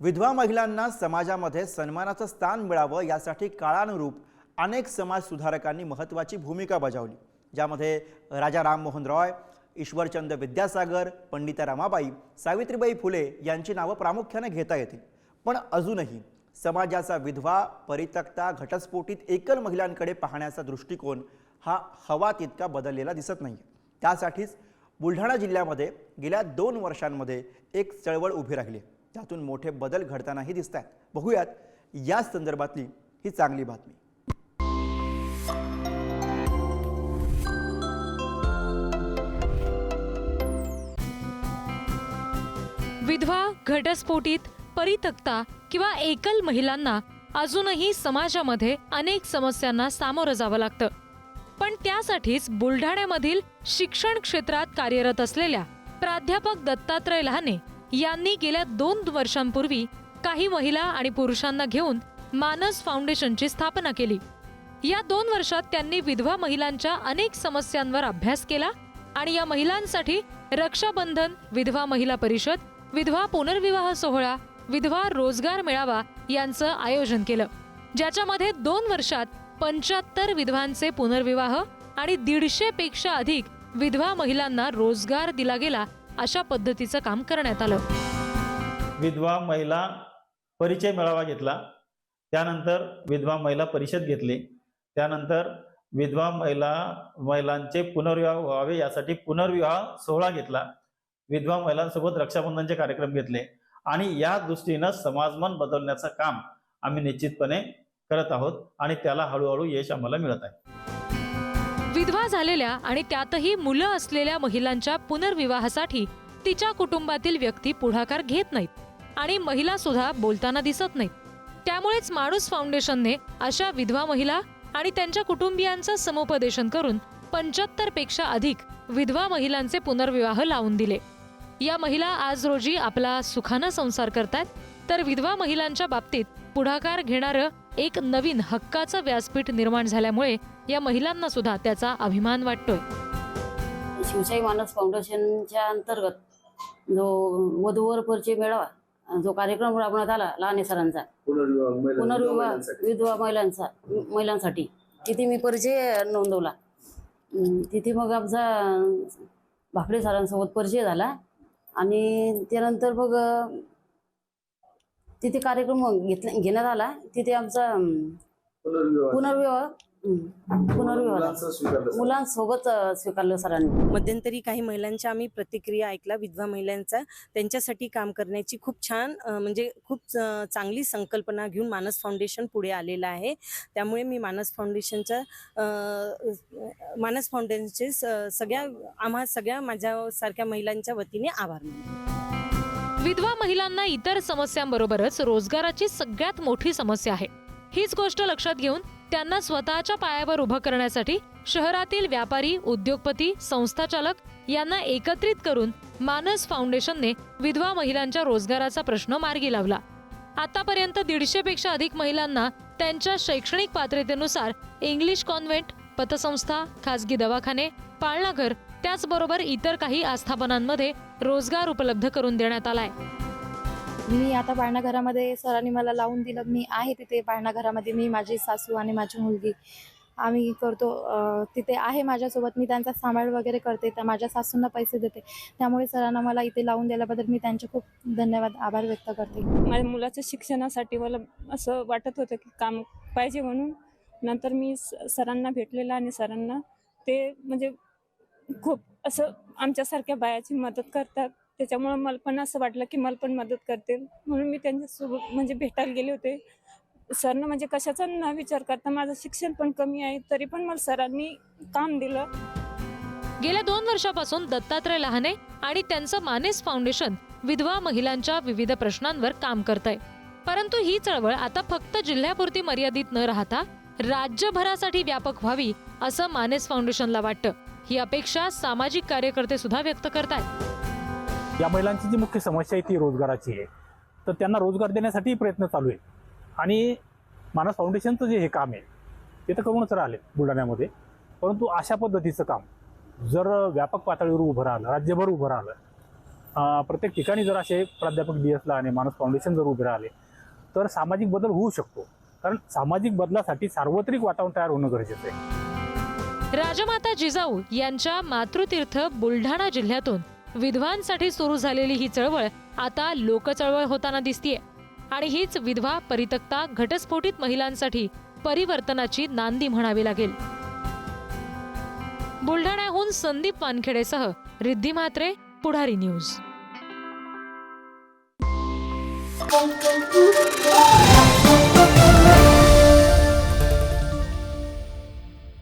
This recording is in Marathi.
विधवा महिलांना समाजामध्ये सन्मानाचं स्थान मिळावं यासाठी काळानुरूप अनेक समाज सुधारकांनी महत्त्वाची भूमिका बजावली. ज्यामध्ये राजा राममोहन रॉय ईश्वरचंद विद्यासागर पंडिता रमाबाई सावित्रीबाई फुले यांची नावं प्रामुख्याने घेता येतील. पण अजूनही समाजाचा विधवा परित्यक्ता घटस्फोटीत एकल महिलांकडे पाहण्याचा दृष्टिकोन हा हवा तितका बदललेला दिसत नाही त्यासाठीच बुलढाणा जिल्ह्यामध्ये गेल्या दोन वर्षांमध्ये एक चळवळ उभी राहिली आहे. त्यातून मोठे बदल घडतानाही दिसत आहेत बघूयात या संदर्भातली ही चांगली बातमी. विधवा घटस्फोटीत परितक्ता किंवा एकल महिलांना अजूनही समाजामध्ये अनेक समस्यांना सामोरं जावं लागतं. पण त्यासाठीच बुलढाण्यामधील शिक्षण क्षेत्रात कार्यरत असलेल्या प्राध्यापक दत्तात्रय लहाने यांनी गेल्या दोन वर्षांपूर्वी काही महिला आणि पुरुषांना घेऊन मानस फाउंडेशनची स्थापना केली. या दोन वर्षात त्यांनी विधवा महिलांच्या अनेक समस्यांवर अभ्यास केला आणि या महिलांसाठी रक्षाबंधन विधवा महिला परिषद विधवा पुनर्विवाह सोहळा विधवा रोजगार मेळावा यांचं आयोजन केलं ज्याच्यामध्ये दोन वर्षात पंच्याहत्तर विधवांचे पुनर्विवाह आणि दीडशे पेक्षा अधिक विधवा महिलांना रोजगार दिला गेला अशा पद्धतीचं काम करण्यात आलं. विधवा महिला परिचय मेळावा घेतला. त्यानंतर विधवा महिला परिषद घेतली. त्यानंतर विधवा महिला महिलांचे पुनर्विवाह व्हावे यासाठी पुनर्विवाह सोहळा घेतला. विधवा महिलांसोबत रक्षाबंधनचे कार्यक्रम घेतले. आणि या दृष्टीनं समाजमन बदलण्याचं काम आम्ही निश्चितपणे करत आहोत आणि त्याला हळूहळू यश आम्हाला मिळत आहे. विधवा झालेल्या आणि त्यातही मुलं असलेल्या महिलांच्या पुनर्विवाहासाठी तिच्या कुटुंबातील व्यक्ती पुढाकार घेत नाहीत आणि महिला सुद्धा बोलताना दिसत नाहीत. त्यामुळेच माणूस फाउंडेशनने अशा विधवा महिला आणि त्यांच्या कुटुंबियांचं समुपदेशन करून पंच्याहत्तरपेक्षा अधिक विधवा महिलांचे पुनर्विवाह लावून दिले. या महिला आज रोजी आपला सुखानं संसार करतात तर विधवा महिलांच्या बाबतीत पुढाकार घेणारं एक नवीन हक्काचं व्यासपीठ निर्माण झाल्यामुळे या महिलांना सुद्धा त्याचा अभिमान वाटतोय शिवशाही मानस फाउंडेशनच्या अंतर्गत जो वधूवर परिचय मेळावा जो कार्यक्रम राबवण्यात आला लहाने सरांचा पुनर्विवाह. विधवा महिलांचा महिलांसाठी तिथे मी परिचय नोंदवला तिथे मग आमचा भाकरे सरांसोबत परिचय झाला आणि त्यानंतर मग तिथे कार्यक्रम घेतला घेण्यात आला. तिथे आमचा पुनर्विवाह. पुनर्विवाह. मुलांसोबत स्वीकारलं सरांनी. मध्यंतरी काही महिलांच्या आम्ही प्रतिक्रिया ऐकल्या विधवा महिलांचा. त्यांच्यासाठी काम करण्याची खूप छान म्हणजे खूप चांगली संकल्पना घेऊन मानस फाउंडेशन पुढे आलेलं आहे. त्यामुळे मी मानस फाउंडेशनच्या मानस फाउंडेशनचे सगळ्या आम्हा सगळ्या माझ्यासारख्या महिलांच्या वतीने आभार मानते. विधवा महिलांना इतर समस्यांबरोबरच रोजगाराची सगळ्यात मोठी समस्या आहे. हीच गोष्ट लक्षात घेऊन त्यांना स्वतःच्या पायावर उभं करण्यासाठी शहरातील व्यापारी उद्योगपती संस्थाचालक यांना एकत्रित करून मानस फाउंडेशनने विधवा महिलांच्या रोजगाराचा प्रश्न मार्गी लावला. आतापर्यंत दीडशे पेक्षा अधिक महिलांना त्यांच्या शैक्षणिक पात्रतेनुसार इंग्लिश कॉन्व्हेंट पतसंस्था खासगी दवाखाने पाळणाघर त्याचबरोबर इतर काही आस्थापनांमध्ये रोजगार उपलब्ध करून देण्यात आलाय. मी आता पाळणा घरामध्ये सरांनी मला लावून दिलं. मी आहे तिथे पाळणा घरामध्ये मी माझी सासू आणि माझी मुलगी. आम्ही करतो तिथे आहे माझ्यासोबत. मी त्यांचा सांभाळ वगैरे करते. त्या माझ्या सासूंना पैसे देते. त्यामुळे सरांना मला इथे लावून दिल्याबद्दल मी त्यांचे खूप धन्यवाद आभार व्यक्त करते. माझ्या मुलाच्या शिक्षणासाठी मला असं वाटत होतं की काम पाहिजे म्हणून. नंतर मी स- सरांना भेटलेलं आणि सरांना ते म्हणजे खूप असं आमच्यासारख्या बायाची मदत करतात. त्याच्यामुळं मला पण असं वाटलं की मला पण मदत करतील. म्हणून मी त्यांच्यासोबत म्हणजे भेटायला गेले होते. सरनं म्हणजे कशाचा न विचार करता माझं शिक्षण पण कमी आहे तरी पण मला सरांनी काम दिलं. गेल्या दोन वर्षापासून दत्तात्रय लहाने आणि त्यांचं मानेस फाउंडेशन विधवा महिलांच्या विविध प्रश्नांवर काम करत आहे परंतु ही चळवळ आता फक्त जिल्ह्यापुरती मर्यादित न राहता राज्यभरासाठी व्यापक व्हावी असं मानेस फाउंडेशनला वाटतं. ही अपेक्षा सामाजिक कार्यकर्ते सुद्धा व्यक्त करतात या महिलांची जी मुख्य समस्या आहे ती रोजगाराची आहे. तर त्यांना रोजगार देण्यासाठी प्रयत्न चालू आहे आणि मानस फाउंडेशनचं जे हे काम आहे ते तर करूनच राहिले बुलढाण्यामध्ये. परंतु अशा पद्धतीचं काम जर व्यापक पातळीवर उभं राहिलं राज्यभर उभं राहिलं प्रत्येक ठिकाणी जर असे प्राध्यापक डी एसला आणि मानस फाउंडेशन जर उभे राहिले तर सामाजिक बदल होऊ शकतो. कारण सामाजिक बदलासाठी सार्वत्रिक वातावरण तयार होणं गरजेचं आहे. राजमाता जिजाऊ यांच्या मातृतीर्थ बुलढाणा जिल्ह्यातून विधवांसाठी सुरू झालेली ही चळवळ आता लोकचळवळ होताना दिसतीये आणि हीच विधवा परितक्ता घटस्फोटित महिलांसाठी परिवर्तनाची नांदी म्हणावी लागेल बुलढाण्याहून Sandeep वानखेडेसह Riddhi Mhatre Pudhari news Thank you.